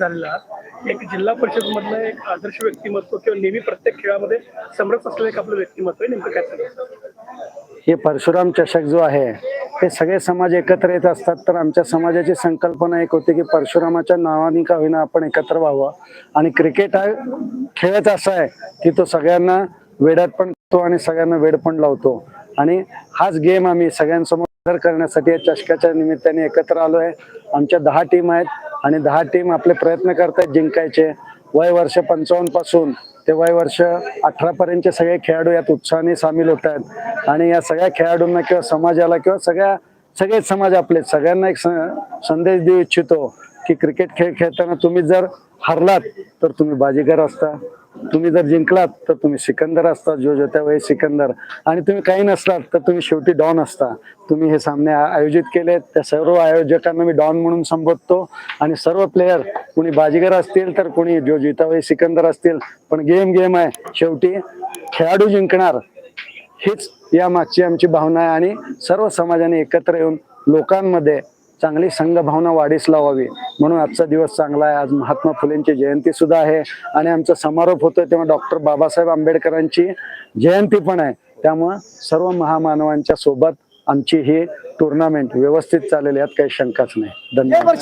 झालेला. एक जिल्हा परिषद मधलं एक आदर्श व्यक्तिमत्व किंवा नेहमी प्रत्येक खेळामध्ये समरस असलेलं एक आपलं व्यक्तिमत्व आहे नेमकं काय हे परशुराम चषक जो आहे ते सगळे समाज एकत्र येत असतात. तर आमच्या समाजाची संकल्पना एक होती की परशुरामाच्या नावाने का होईना आपण एकत्र व्हावं. आणि क्रिकेट हा खेळच असा आहे की तो सगळ्यांना वेड्यात पण करतो आणि सगळ्यांना वेड पण लावतो. आणि हाच गेम आम्ही सगळ्यांसमोर करण्यासाठी या चषकाच्या निमित्ताने एकत्र आलो आहे आमच्या दहा टीम आहेत. आणि दहा टीम आपले प्रयत्न करतात जिंकायचे. वय वर्ष पंचावन्नपासून ते वय वर्ष अठरा पर्यंतचे सगळे खेळाडू यात उत्साहाने सामील होत आहेत. आणि या सगळ्या खेळाडूंना किंवा समाजाला किंवा सगळ्या सगळे समाज आपले सगळ्यांना एक स- संदेश देऊ इच्छितो की क्रिकेट खेळ खेळताना तुम्ही जर हरलात तर तुम्ही बाजीगर असता. तुम्ही जर जिंकलात तर तुम्ही सिकंदर असता जो जो त्यावेळी सिकंदर. आणि तुम्ही काही नसलात तर तुम्ही शेवटी डॉन असता. तुम्ही हे सामने आयोजित केले त्या सर्व आयोजकांना मी डॉन म्हणून संबोधतो. आणि सर्व प्लेयर कुणी बाजीगर असतील तर कुणी जो जितावेळी सिकंदर असतील. पण गेम गेम आहे. शेवटी खेळाडू जिंकणार हीच या मागची आमची भावना आहे. आणि सर्व समाजाने एकत्र येऊन लोकांमध्ये चांगली संघभावना वाढीस लावावी. म्हणून आजचा दिवस चांगला आहे. आज महात्मा फुलेंची जयंती सुद्धा आहे. आणि आमचा समारोप होतोय तेव्हा डॉक्टर बाबासाहेब आंबेडकरांची जयंती पण आहे. त्यामुळं सर्व महामानवांच्या सोबत आमची ही टुर्नामेंट व्यवस्थित चालेल यात काही शंकाच नाही. धन्यवाद.